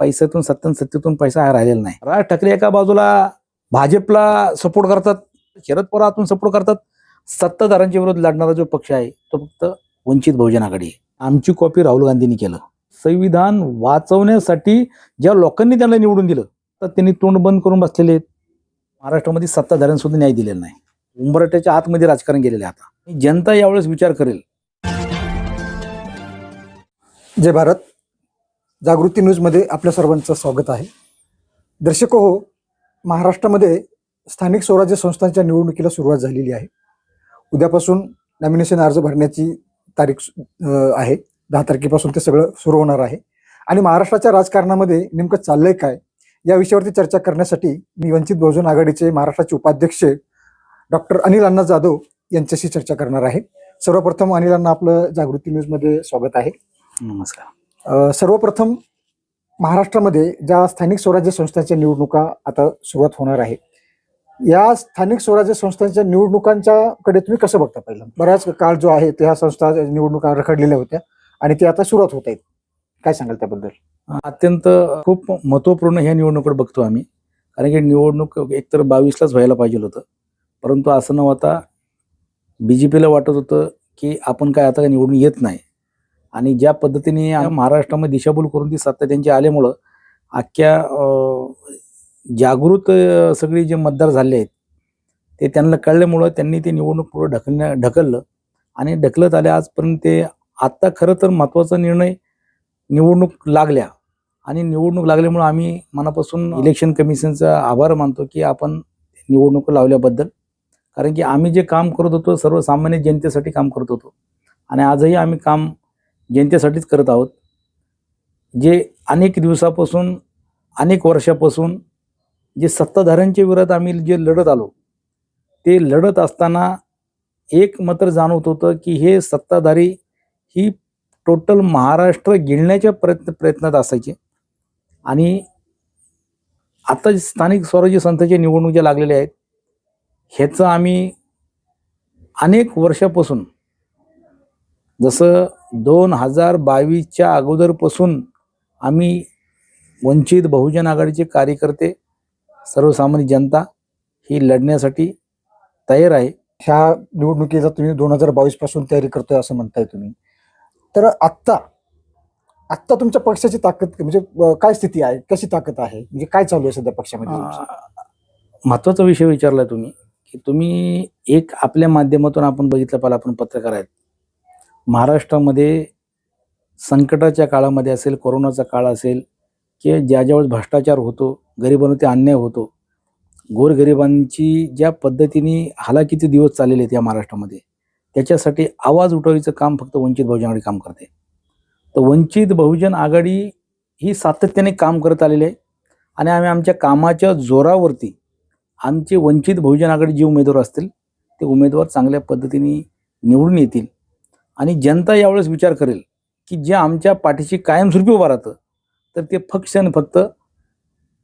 पैशातून सत्तन सत्तेतून पैसा हा राहिलेला नाही. राज ठाकरे एका बाजूला भाजपला सपोर्ट करतात शरद पवारातून सपोर्ट करतात सत्ताधारांच्या विरोध लढणारा जो पक्ष आहे तो फक्त वंचित बहुजन आघाडी आहे. आमची कॉपी राहुल गांधींनी केलं. संविधान वाचवण्यासाठी ज्या लोकांनी त्यांना निवडून दिलं तर त्यांनी तोंड बंद करून बसलेले आहेत. महाराष्ट्रामध्ये सत्ताधाऱ्यांसुद्धा न्याय दिलेला नाही. उंबरट्याच्या आतमध्ये राजकारण गेलेले आहे आता. जनता यावेळेस विचार करेल. जय भारत. जागृती न्यूजमध्ये आपल्या सर्वांचं स्वागत आहे. दर्शक हो महाराष्ट्रामध्ये स्थानिक स्वराज्य संस्थांच्या निवडणुकीला सुरुवात झालेली आहे. उद्यापासून नॉमिनेशन अर्ज भरण्याची तारीख आहे. दहा तारखेपासून ते सगळं सुरू होणार आहे. आणि महाराष्ट्राच्या राजकारणामध्ये नेमकं चाललंय काय या विषयावरती चर्चा करण्यासाठी मी वंचित बहुजन आघाडीचे महाराष्ट्राचे उपाध्यक्ष डॉक्टर अनिल अण्णा जाधव यांच्याशी चर्चा करणार आहे. सर्वप्रथम अनिल अण्णा आपलं जागृती न्यूजमध्ये स्वागत आहे. नमस्कार. सर्वप्रथम महाराष्ट्रामध्ये ज्या स्थानिक स्वराज्य संस्थांच्या निवडणुका आता सुरुवात होणार आहे या स्थानिक स्वराज्य संस्थांच्या निवडणुकांच्याकडे तुम्ही कसं बघता पहिलं? बराच काळ जो आहे त्या संस्था निवडणुका रखडलेल्या होत्या आणि ते आता सुरुवात होत आहेत. काय सांगाल त्याबद्दल? अत्यंत खूप महत्त्वपूर्ण ह्या निवडणुकीकडे बघतो आम्ही. कारण की निवडणूक एकतर बावीसलाच व्हायला पाहिजे होतं. परंतु असं न होता बी जे पीला वाटत होतं की आपण काय आता निवडून येत नाही. आणि ज्या पद्धतीने महाराष्ट्रामध्ये दिशाभूल करून ती सत्ता त्यांची आल्यामुळं अख्ख्या जागृत सगळी जे मतदार झाले आहेत ते त्यांना कळल्यामुळं त्यांनी ते निवडणूक पुढे ढकलण्या ढकललं. आणि ढकलत आले आजपर्यंत ते आत्ता खरं तर महत्त्वाचा निर्णय निवडणूक लागल्या. आणि निवडणूक लागल्यामुळे आम्ही मनापासून इलेक्शन कमिशनचा आभार मानतो की आपण निवडणूक लावल्याबद्दल. कारण की आम्ही जे काम करत होतो सर्वसामान्य जनतेसाठी काम करत होतो. आणि आजही आम्ही काम जनतेसाठीच करत आहोत. जे अनेक दिवसापासून अनेक वर्षापासून जे सत्ताधाऱ्यांच्या विरोधात आम्ही जे लढत आलो ते लढत असताना एक मात्र जाणवत होतं की हे सत्ताधारी ही टोटल महाराष्ट्र गिळण्याच्या प्रयत्न प्रयत्नात असायचे. आणि आता जे स्थानिक स्वराज्य संस्थेच्या निवडणूक ज्या लागलेल्या आहेत ह्याचं आम्ही अनेक वर्षापासून जसं दोन हजार बावीसच्या अगोदरपासून आम्ही वंचित बहुजन आघाडीचे कार्यकर्ते सर्वसामान्य जनता ही लढण्यासाठी तयार आहे. ह्या निवडणुकीचा तुम्ही दोन हजार बावीसपासून तयारी करतोय असं म्हणताय तुम्ही. तर आत्ता आत्ता तुमच्या पक्षाची ताकद म्हणजे काय स्थिती आहे? कशी ताकद आहे? म्हणजे काय चालू आहे सध्या पक्षामध्ये? महत्त्वाचा विषय विचारलाय तुम्ही की तुम्ही एक आपल्या माध्यमातून आपण बघितलं पाहिजे आपण पत्रकार आहेत. महाराष्ट्रामध्ये संकटाच्या काळामध्ये असेल कोरोनाचा काळ असेल की ज्या ज्यावेळेस भ्रष्टाचार होतो गरिबांवरती अन्याय होतो गोरगरिबांची ज्या पद्धतीने हालाकीचे दिवस चाललेले आहेत या महाराष्ट्रामध्ये त्याच्यासाठी आवाज उठवायचं काम फक्त वंचित बहुजन आघाडी काम करते. तर वंचित बहुजन आघाडी ही सातत्याने काम करत आलेली आहे. आणि आम्ही आमच्या कामाच्या जोरावरती आमचे वंचित बहुजन आघाडी जे उमेदवार असतील ते उमेदवार चांगल्या पद्धतीने निवडून येतील. आणि जनता यावेळेस विचार करेल की जे आमच्या पाठीशी कायमस्वरूपी उभं राहतं तर ते पक्ष आणि फक्त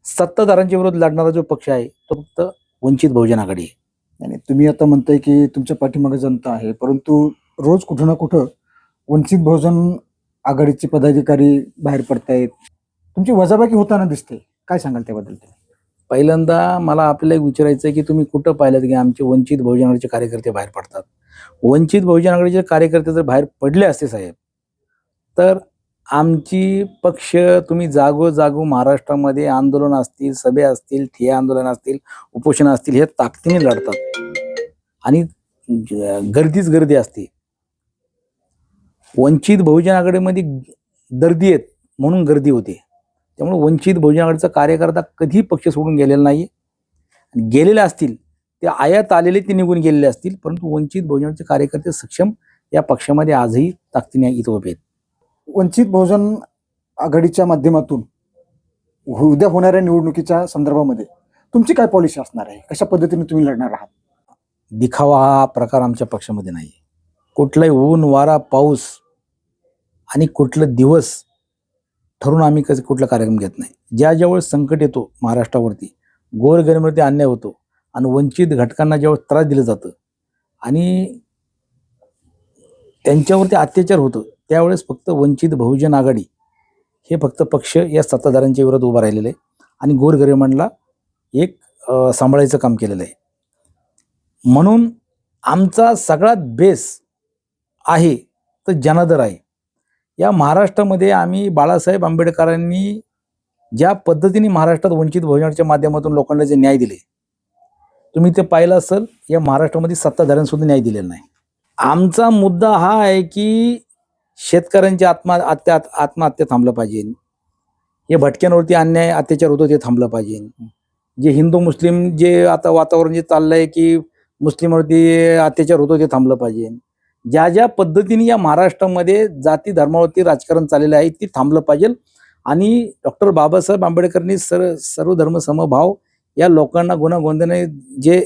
सत्ताधारांच्या विरोध लढणारा जो पक्ष आहे तो फक्त वंचित बहुजन आघाडी आहे. आणि तुम्ही आता म्हणताय की तुमच्या पाठीमागे जनता आहे परंतु रोज कुठं ना कुठं वंचित बहुजन आघाडीचे पदाधिकारी बाहेर पडतायत. तुमची वजाबाकी होताना दिसते. काय सांगाल त्याबद्दल? तुम्ही? पहिल्यांदा मला आपल्याला एक विचारायचं आहे की तुम्ही कुठं पाहिलं की आमचे वंचित बहुजन आघाडीचे कार्यकर्ते बाहेर पडतात? वंचित बहुजन आघाडीचे कार्यकर्ते जर बाहेर पडले असते साहेब तर आमची पक्ष तुम्ही जागो जागो महाराष्ट्रामध्ये आंदोलन असतील सभे असतील ठिया आंदोलन असतील उपोषण असतील हे ताकदीने लढतात. आणि गर्दीच गर्दी असते. वंचित बहुजन आघाडीमध्ये गर्दी आहेत म्हणून गर्दी होते. त्यामुळे वंचित बहुजन आघाडीचा कार्यकर्ता कधी पक्ष सोडून गेलेला नाही गेलेले असतील ते आयात आलेले ते निघून गेलेले असतील परंतु वंचित बहुजनाचे कार्यकर्ते सक्षम या पक्षामध्ये आजही ताकदीने इथं उभे आहेत. वंचित बहुजन आघाडीच्या माध्यमातून उद्या होणाऱ्या निवडणुकीच्या संदर्भामध्ये तुमची काय पॉलिसी असणार आहे? कशा पद्धतीने तुम्ही लढणार आहात? दिखावा हा प्रकार आमच्या पक्षामध्ये नाही कुठलाही ऊन वारा पाऊस आणि कुठलं दिवस ठरून आम्ही कसं कुठला कार्यक्रम घेत नाही. ज्या ज्यावेळेस संकट येतो महाराष्ट्रावरती गोरगरिबांवरती अन्याय होतो आणि वंचित घटकांना ज्यावेळेस त्रास दिलं जातं आणि त्यांच्यावरती अत्याचार होतो त्यावेळेस फक्त वंचित बहुजन आघाडी हे फक्त पक्ष या सत्ताधाऱ्यांच्या विरोधात उभा राहिलेलं आहे आणि गोरगरिबांना एक सांभाळायचं काम केलेलं आहे. म्हणून आमचा सगळ्यात बेस आहे तर जनादर आहे. या महाराष्ट्रामध्ये आम्ही बाळासाहेब आंबेडकरांनी ज्या पद्धतीने महाराष्ट्रात वंचित बहुजनाच्या माध्यमातून लोकांना जे न्याय दिले तुम्ही ते पाहिलं असेल या महाराष्ट्रामध्ये सत्ताधाऱ्यांसुद्धा न्याय दिलेला नाही. आमचा मुद्दा हा आहे की शेतकऱ्यांची आत्महत्या आत्महत्या थांबलं पाहिजे. हे भटक्यांवरती अन्याय अत्याचार होतो ते थांबलं पाहिजे. जे हिंदू मुस्लिम जे आता वातावरण जे चाललंय की मुस्लिमवरती अत्याचार होतो ते थांबलं पाहिजे. ज्या ज्या पद्धतीने या महाराष्ट्रामध्ये जाती धर्मावरती राजकारण चाललेलं आहे ते थांबलं पाहिजे. आणि डॉक्टर बाबासाहेब आंबेडकरांनी सर सर्व धर्म समभाव या लोकांना गुणागोंदाने जे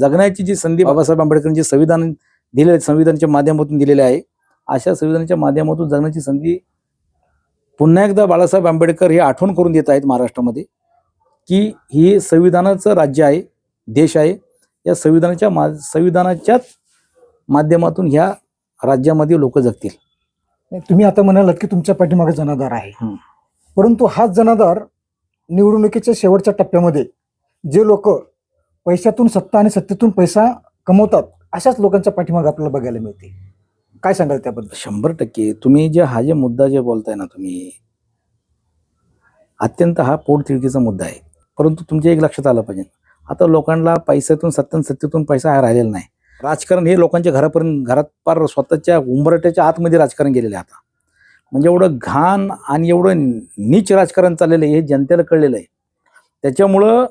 जगण्याची जी संधी बाबासाहेब आंबेडकरांचे संविधान दिले संविधानाच्या माध्यमातून दिलेले आहे अशा संविधानाच्या माध्यमातून जगण्याची संधी पुन्हा एकदा बाळासाहेब आंबेडकर हे आठवण करून देत आहेत महाराष्ट्रामध्ये की हे संविधानाचं राज्य आहे देश आहे. या संविधानाच्या मा संविधानाच्याच माध्यमातून ह्या राज्यामध्ये लोक जगतील. तुम्ही आता म्हणालात की तुमच्या पाठीमागे जनाधार आहे. परंतु हाच जनाधार निवडणुकीच्या शेवटच्या टप्प्यामध्ये जे लोक पैशातून सत्ता आणि सत्तेतून पैसा कमवतात अशाच लोकांच्या पाठीमागे आपल्याला बघायला मिळते काय सांगाल त्याबद्दल? शंभर टक्के. तुम्ही जे हा जे मुद्दा जे बोलताय ना तुम्ही अत्यंत हा पोटतिडकीचा मुद्दा आहे. परंतु तुमच्या एक लक्षात आलं पाहिजे. आता लोकांना पैशातून सत्तन सत्तेतून पैसा हा राहिलेला नाही. राजकारण हे लोकांच्या घरापर्यंत घरात पार स्वतःच्या उंबरट्याच्या आतमध्ये राजकारण गेलेलं आहे आता. म्हणजे एवढं घाण आणि एवढं नीच राजकारण चाललेलं आहे हे जनतेला कळलेलं आहे. त्याच्यामुळं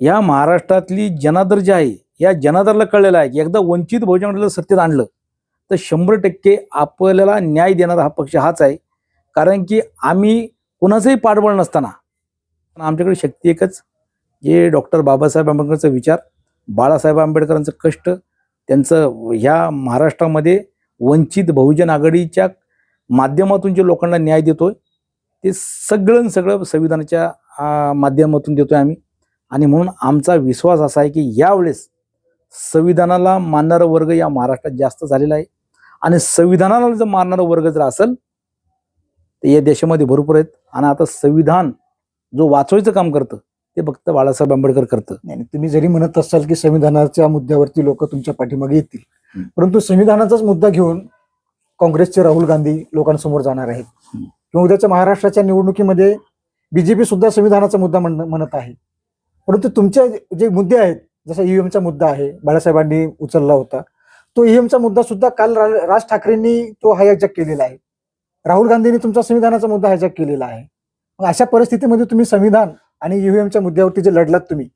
या महाराष्ट्रातली जनादर जी आहे या जनादरला कळलेलं आहे की एकदा वंचित बहुजन सत्तेत आणलं तर शंभर टक्के आपल्याला न्याय देणारा हा पक्ष हाच आहे. कारण की आम्ही कुणाचंही पाठबळ नसताना पण आमच्याकडे शक्ती एकच जे डॉक्टर बाबासाहेब आंबेडकरचा विचार बाळासाहेब आंबेडकरांचं कष्ट त्यांचं ह्या महाराष्ट्रामध्ये वंचित बहुजन आघाडीच्या माध्यमातून जे लोकांना न्याय देतोय ते सगळं सगळं संविधानाच्या माध्यमातून माध्यमातून देतोय आम्ही. आणि म्हणून आमचा विश्वास असा आहे की यावेळेस संविधानाला मानणारा वर्ग या महाराष्ट्रात जास्त झालेला आहे. आणि संविधानाला जर मानणारा वर्ग जर असेल तर या देशामध्ये भरपूर आहेत. आणि आता संविधान जो वाचवायचं काम करतं ते फक्त बाळासाहेब आंबेडकर करतं. नाही नाही, तुम्ही जरी म्हणत असाल की संविधानाच्या मुद्द्यावरती लोक तुमच्या पाठीमागे येतील. परंतु संविधानाचाच मुद्दा घेऊन काँग्रेसचे राहुल गांधी लोकांसमोर जाणार आहेत. किंवा उद्याच्या महाराष्ट्राच्या निवडणुकीमध्ये बीजेपी सुद्धा संविधानाचा मुद्दा म्हण- म्हणत आहे. परंतु तुमचे जे मुद्दे आहेत जसा ईव्हीएमचा मुद्दा आहे बाळासाहेबांनी उचलला होता तो ईव्हीएमचा मुद्दा सुद्धा काल राज ठाकरेंनी तो हायजॅक केलेला आहे. राहुल गांधींनी तुमचा संविधानाचा मुद्दा हायजॅक केलेला आहे. मग अशा परिस्थितीमध्ये तुम्ही संविधान आणि ईव्हीएमच्या मुद्द्यावरती जे लढलात तुम्ही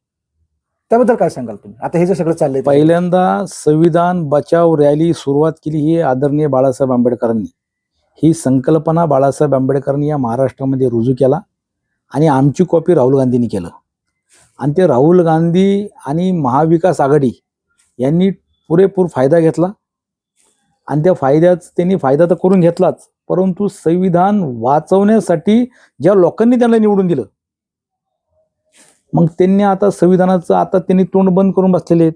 त्याबद्दल काय सांगाल तुम्ही? आता हे जे सगळं चाललंय पहिल्यांदा संविधान बचाव रॅली सुरुवात केली ही आदरणीय बाळासाहेब आंबेडकरांनी. ही संकल्पना बाळासाहेब आंबेडकरांनी या महाराष्ट्रामध्ये रुजू केला आणि आमची कॉपी राहुल गांधींनी केलं. आणि ते राहुल गांधी आणि महाविकास आघाडी यांनी पुरेपूर फायदा घेतला. आणि त्या फायद्यात त्यांनी फायदा तर करून घेतलाच परंतु संविधान वाचवण्यासाठी ज्या लोकांनी त्यांना निवडून दिलं मग त्यांनी आता संविधानाचं आता त्यांनी तोंड बंद करून बसलेले आहेत.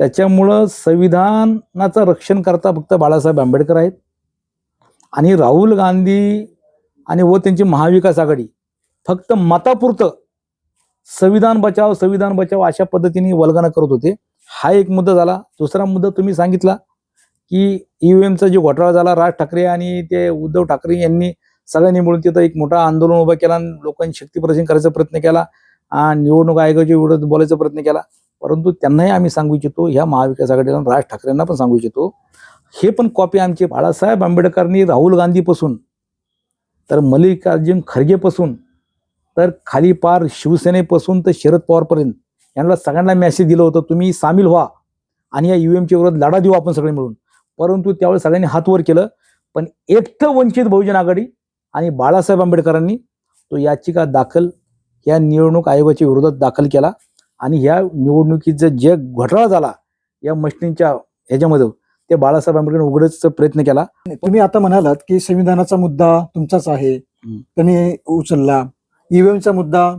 त्याच्यामुळं संविधानाचं रक्षण करता फक्त बाळासाहेब आंबेडकर आहेत. आणि राहुल गांधी आणि व त्यांची महाविकास आघाडी फक्त मतापुरतं संविधान बचाव संविधान बचाव अशा पद्धतीने वल्गना करत होते. हा एक मुद्दा झाला. दुसरा मुद्दा तुम्ही सांगितला की ईव्हीएमचा जो घोटाळा झाला राज ठाकरे आणि ते उद्धव ठाकरे यांनी सगळ्यांनी मिळून तिथं एक मोठा आंदोलन उभं केला आणि लोकांनी शक्ती प्रदर्शन करायचा प्रयत्न केला आणि निवडणूक आयोगाच्या विरोधात बोलायचा प्रयत्न केला. परंतु त्यांनाही आम्ही सांगू इच्छितो ह्या महाविकास आघाडीला राज ठाकरेंना पण सांगू इच्छितो हे पण कॉपी आमचे बाळासाहेब आंबेडकरांनी राहुल गांधीपासून तर मल्लिकार्जुन खरगेपासून तर खाली पार शिवसेनेपासून तर शरद पवारपर्यंत यांना सगळ्यांना मेसेज दिलं होतं तुम्ही सामील व्हा आणि या युएमच्या विरोधात लढा देऊ आपण सगळे मिळून. परंतु त्यावेळेस सगळ्यांनी हात वर केलं पण एकटं वंचित बहुजन आघाडी आणि बाळासाहेब आंबेडकरांनी तो याचिका दाखल या निवडणूक आयोगाच्या विरोधात दाखल केला आणि ह्या निवडणुकीचं जे घोटाळा झाला या मशिनीच्या ह्याच्यामध्ये ते बाळासाहेब आंबेडकर उघडच प्रयत्न केला. तुम्ही आता म्हणालात की संविधानाचा मुद्दा तुमचाच आहे. त्यांनी उचलला. ईव्हीएमचा मुद्दा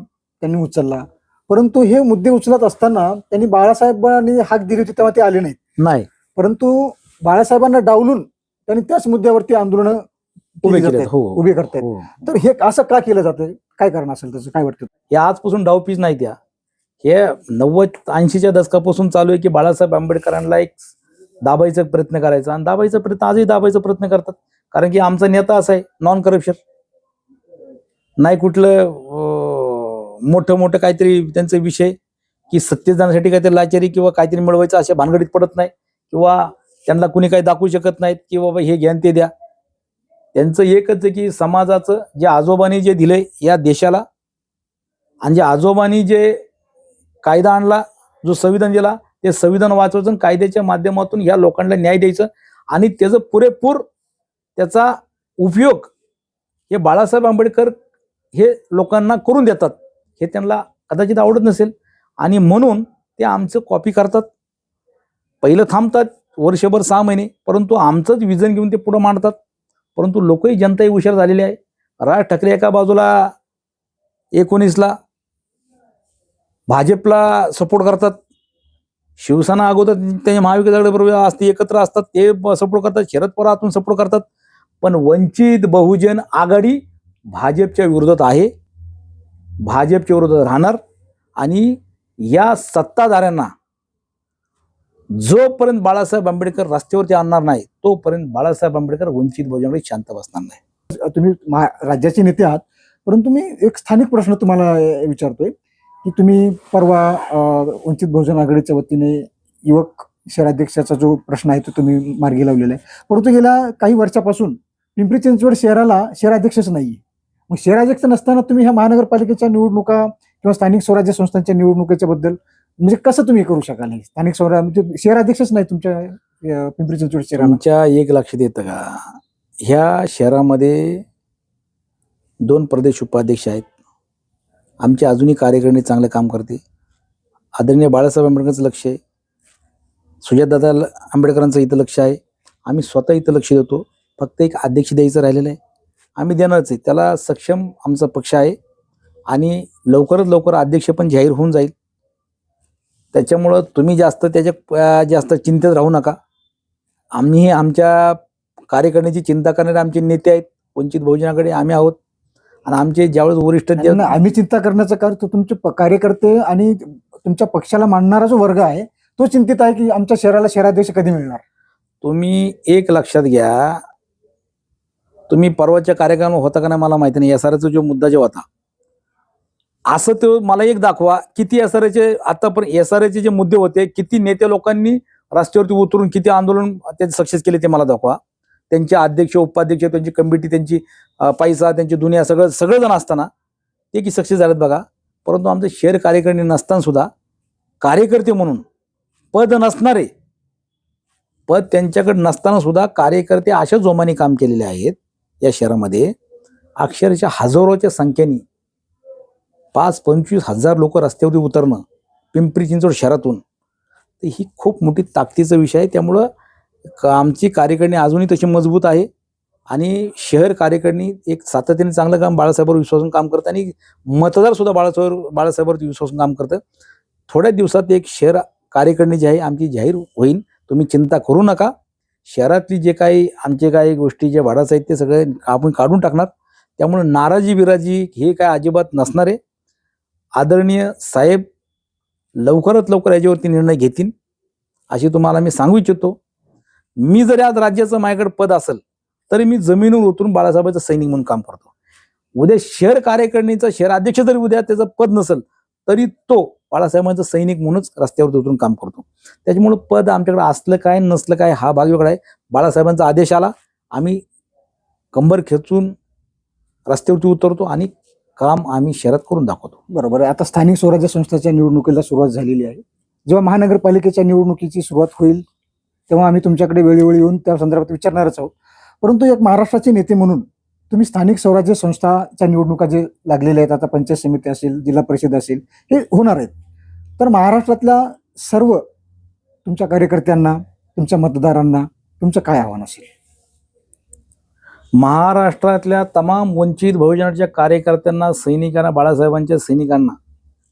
त्यांनी उचलला. परंतु हे मुद्दे उचलत असताना त्यांनी बाळासाहेबांनी हाक दिली होती तेव्हा ते आले नाहीत. नाही. परंतु बाळासाहेबांना डावलून त्यांनी त्याच मुद्द्यावरती आंदोलन उभे केली हो उभे करतायत. हो. तर हे असं का केलं जातं? काय कारण असेल त्याचं? काय वाटतं? या आजपासून डावपीच नाही त्या हे नव्वद ऐंशीच्या दशकापासून चालू आहे की बाळासाहेब आंबेडकरांना एक दाबायचा प्रयत्न करायचा. आणि दाबायचा प्रयत्न आजही दाबायचा प्रयत्न करतात. कारण की आमचा नेता असा आहे नॉन करप्शन नाही कुठलं अं, मोठं मोठं काहीतरी त्यांचा विषय की सत्तेत जाण्यासाठी काहीतरी लाचारी किंवा काहीतरी मिळवायचं अशा भानगडीत पडत नाही. किंवा त्यांना कुणी काही दाखवू शकत नाहीत की बाबा हे घ्या आणि ते द्या. त्यांचं एकच आहे की समाजाचं जे आजोबांनी जे दिलंय या देशाला आणि जे आजोबांनी जे कायदा आणला जो संविधान दिला ते संविधान वाचवायचं कायद्याच्या माध्यमातून या लोकांना न्याय द्यायचं आणि त्याचं पुरेपूर त्याचा उपयोग हे बाळासाहेब आंबेडकर हे लोकांना करून देतात हे त्यांना कदाचित आवडत नसेल. आणि म्हणून ते आमचं कॉपी करतात. पहिलं थांबतात वर्षभर सहा महिने परंतु आमचंच विजन घेऊन ते पुढं मांडतात. परंतु लोकही जनताही हुशार झालेली आहे. राज ठाकरे एका बाजूला एकोणीसला भाजपला सपोर्ट करतात. शिवसेना अगोदर त्यांच्या महाविकास बरोबर असते एकत्र असतात ते सपोर्ट करतात. शरद पवारातून सपोर्ट करतात. पण वंचित बहुजन आघाडी भाजपच्या विरोधात आहे. भाजपच्या विरोधात राहणार. आणि या सत्ताधाऱ्यांना जोपर्यंत बाळासाहेब आंबेडकर रस्त्यावरती आणणार नाही तोपर्यंत बाळासाहेब आंबेडकर वंचित बहुजनाकडे शांत बसणार नाही. तुम्ही राज्याचे नेते आहात परंतु मी एक स्थानिक प्रश्न तुम्हाला विचारतोय की तुम्ही परवा वंचित बहुजन आघाडीच्या वतीने युवक शहराध्यक्षाचा जो प्रश्न आहे तो तुम्ही मार्गी लावलेला आहे. परंतु गेल्या काही वर्षापासून पिंपरी चिंचवड शहराला शहराध्यक्षच नाही मग शहराध्यक्ष नसताना तुम्ही ह्या महानगरपालिकेच्या निवडणुका किंवा स्थानिक स्वराज्य संस्थांच्या निवडणुकीच्या बद्दल म्हणजे कसं तुम्ही करू शकाल? हे? स्थानिक स्वरा म्हणजे शहराध्यक्षच नाही तुमच्या पिंपरी चिंचवड शहराला. आमच्या एक लक्षात येतं का? ह्या शहरामध्ये दोन प्रदेश उपाध्यक्ष आहेत. आमची अजूनही कार्यकारिणी चांगलं काम करते. आदरणीय बाळासाहेब आंबेडकरांचं लक्ष आहे. सुजातदादा ल- आंबेडकरांचं इथं लक्ष आहे. आम्ही स्वतः इथं लक्ष देतो. फक्त एक अध्यक्ष द्यायचं राहिलेलं आहे. आम्ही देणारच आहे. त्याला सक्षम आमचा पक्ष आहे. आणि लवकरात लवकर अध्यक्ष पण जाहीर होऊन जाईल. त्याच्यामुळं तुम्ही जास्त त्याच्या जास्त चिंतेत राहू नका. आम्ही आमच्या कार्यकारिणीची चिंता करणारे आमचे नेते आहेत वंचित बहुजनाकडे आम्ही आहोत. आणि आमचे ज्यावेळेस वरिष्ठ आम्ही चिंता करण्याचं कारण तो तुमचे कार्यकर्ते आणि तुमच्या पक्षाला मानणारा जो वर्ग आहे तो चिंतित आहे की आमच्या शहराला शहराध्यक्ष कधी मिळणार? तुम्ही एक लक्षात घ्या तुम्ही परवाच्या कार्यक्रम होता का नाही मला माहिती नाही. एसआरचा जो मुद्दा जो होता असं तो मला एक दाखवा किती एसआरचे आतापर्यंत एसआरचे जे मुद्दे होते किती नेते लोकांनी रस्त्यावरती उतरून किती आंदोलन ते सक्सेस केले ते मला दाखवा. त्यांचे अध्यक्ष उपाध्यक्ष त्यांची कमिटी त्यांची पैसा त्यांची दुनिया सगळं सगळेजण असताना ते की सक्सेस झालेत बघा. परंतु आमचं शहर कार्यकारिणी नसताना सुद्धा कार्यकर्ते म्हणून पद नसणारे पद त्यांच्याकडे नसताना सुद्धा कार्यकर्ते अशा जोमाने काम केलेले आहेत या शहरामध्ये. अक्षरशः हजारोच्या संख्येने पाच पंचवीस हजार लोक रस्त्यावरती उतरणं पिंपरी चिंचवड शहरातून. तर ही खूप मोठी ताकदीचा विषय आहे. त्यामुळं आमची कार्यकारिणी अजूनही तशी मजबूत आहे. आणि शहर कार्यकारिणी एक सातत्याने चांगलं काम बाळासाहेबांवर विश्वासून काम करतं आणि मतदारसुद्धा बाळासाहेब बाळासाहेबांवर विश्वासून काम करतं. थोड्या दिवसात एक शहर कार्यकारिणी जी आहे आमची जाहीर होईल तुम्ही चिंता करू नका. शहरातली जे काही आमचे काही गोष्टी जे वाढाच आहेत ते सगळे आपण काढून टाकणार. त्यामुळे नाराजी बिराजी हे काय अजिबात नसणार आहे. आदरणीय साहेब लवकरात लवकर याच्यावरती निर्णय घेतील अशी तुम्हाला मी सांगू इच्छितो. मी जरी आज राज्याचं माझ्याकडे पद असेल तरी मी जमिनीवर उतरून बाळासाहेबांचं सैनिक म्हणून काम करतो. उद्या शहर कार्यकारिणीचा शहर अध्यक्ष जरी उद्या त्याचं पद नसेल तरी तो बाळासाहेबांचा सैनिक म्हणूनच रस्त्यावर उतरून काम करतो. त्याच्यामुळं पद आमच्याकडे असलं काय नसलं काय हा भाग वेगळा आहे. बाळासाहेबांचा आदेश आला आम्ही कंबर खेचून रस्त्यावरती उतरतो आणि काम आम्ही शहरात करून दाखवतो. बरोबर आहे. आता स्थानिक स्वराज्य संस्थेच्या निवडणुकीला सुरुवात झालेली आहे. जेव्हा महानगरपालिकेच्या निवडणुकीची सुरुवात होईल तेव्हा आम्ही तुमच्याकडे वेळोवेळी येऊन त्या संदर्भात विचारणारच आहोत. परंतु एक महाराष्ट्राचे नेते म्हणून तुम्ही स्थानिक स्वराज्य संस्थाच्या निवडणुका जे लागलेल्या आहेत आता पंचायत समिती असेल जिल्हा परिषद असेल हे होणार आहेत. तर महाराष्ट्रातल्या सर्व तुमच्या कार्यकर्त्यांना तुमच्या मतदारांना तुमचं काय आव्हान असेल? महाराष्ट्रातल्या तमाम वंचित बहुजनाच्या कार्यकर्त्यांना सैनिकांना बाळासाहेबांच्या सैनिकांना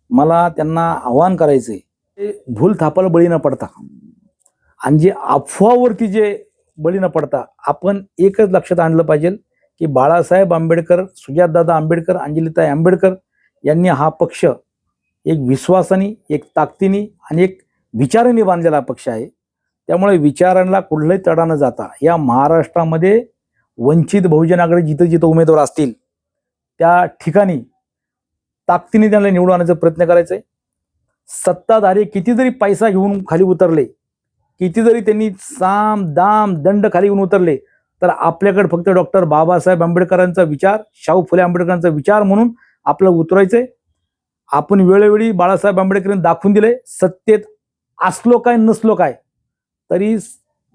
मला त्यांना आव्हान करायचे भूल थापाला बळी न पडता आणि जे अफवावरती जे बळी न पडता आपण एकच लक्षात आणलं पाहिजे की बाळासाहेब आंबेडकर सुजातदादा आंबेडकर अंजलिताई आंबेडकर यांनी हा पक्ष एक विश्वासानी एक ताकदीनी आणि एक विचाराने बांधलेला पक्ष आहे. त्यामुळे विचारांना कुठलाही तडा न जाता या महाराष्ट्रामध्ये वंचित बहुजन आघाडी जिथं जिथं उमेदवार असतील त्या ठिकाणी ताकदीने त्यांना निवडून आणण्याचा प्रयत्न करायचा आहे सत्ताधारी किती जरी पैसा घेऊन खाली उतरले किती जरी त्यांनी साम दाम दंड खाली घेऊन उतरले तर आपल्याकडे फक्त डॉक्टर बाबासाहेब आंबेडकरांचा विचार शाहू फुले आंबेडकरांचा विचार म्हणून आपल्याला उतरायचंय. आपण वेळोवेळी बाळासाहेब आंबेडकरांनी दाखवून दिले सत्तेत असलो काय नसलो काय तरी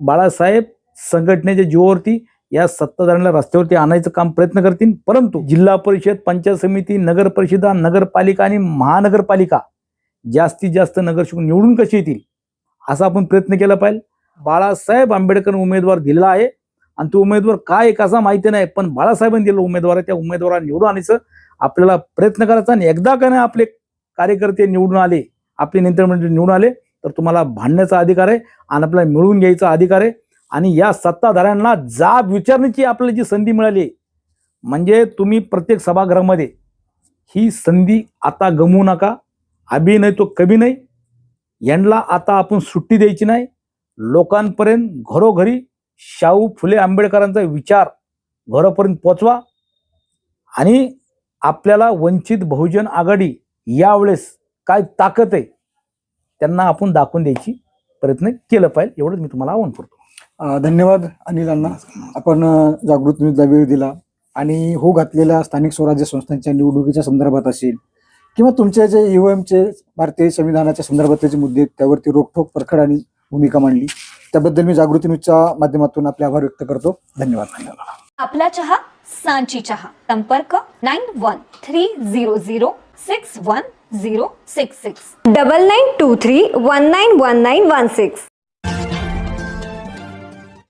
बाळासाहेब संघटनेच्या जीवावरती या सत्ताधाऱ्यांना रस्त्यावरती आणायचं काम प्रयत्न करतील. परंतु जिल्हा परिषद पंचायत समिती नगर परिषदा नगरपालिका आणि महानगरपालिका जास्तीत जास्त नगरसेवक निवडून कशी येतील? असा आपण प्रयत्न केला पाहिजे. बाळासाहेब आंबेडकर उमेदवार दिलेला आहे. आणि तो उमेदवार काय एक असा माहिती नाही पण बाळासाहेबांनी दिलेला उमेदवार आहे. त्या उमेदवाराला निवडून आणायचं आपल्याला प्रयत्न करायचा आणि एकदा का नाही आपले कार्यकर्ते निवडून आले आपले नेते मंडळी निवडून आले तर तुम्हाला भांडण्याचा अधिकार आहे आणि आपल्याला मिळवून घ्यायचा अधिकार आहे. आणि या सत्ताधाऱ्यांना जाब विचारण्याची आपल्याला जी संधी मिळाली म्हणजे तुम्ही प्रत्येक सभागृहामध्ये ही संधी आता गमवू नका. अभि नाही तो कभी नाही. यांना आता आपण सुट्टी द्यायची नाही. लोकांपर्यंत घरोघरी शाहू फुले आंबेडकरांचा विचार घरोपर्यंत पोचवा. आणि आपल्याला वंचित बहुजन आघाडी यावेळेस काय ताकद आहे त्यांना आपण दाखवून द्यायची प्रयत्न केलं पाहिजे. एवढंच मी तुम्हाला आवाहन करतो. धन्यवाद अनिलांना. आपण जागृत न्यूजला वेळ दिला. आणि हो घातलेल्या स्थानिक स्वराज्य संस्थांच्या निवडणुकीच्या संदर्भात असेल किंवा तुमचे जे ईव्हीएमचे भारतीय संविधानाच्या संदर्भातले जे मुद्दे आहेत त्यावरती रोखठोक परखड आणि भूमिका मांडली. त्याबद्दल मी जागृती न्यूजच्या माध्यमातून आपले आभार व्यक्त करतो. धन्यवाद. आपला चहा सांची चहा. संपर्क nine one three zero zero six one zero six six double nine two three one nine one nine one six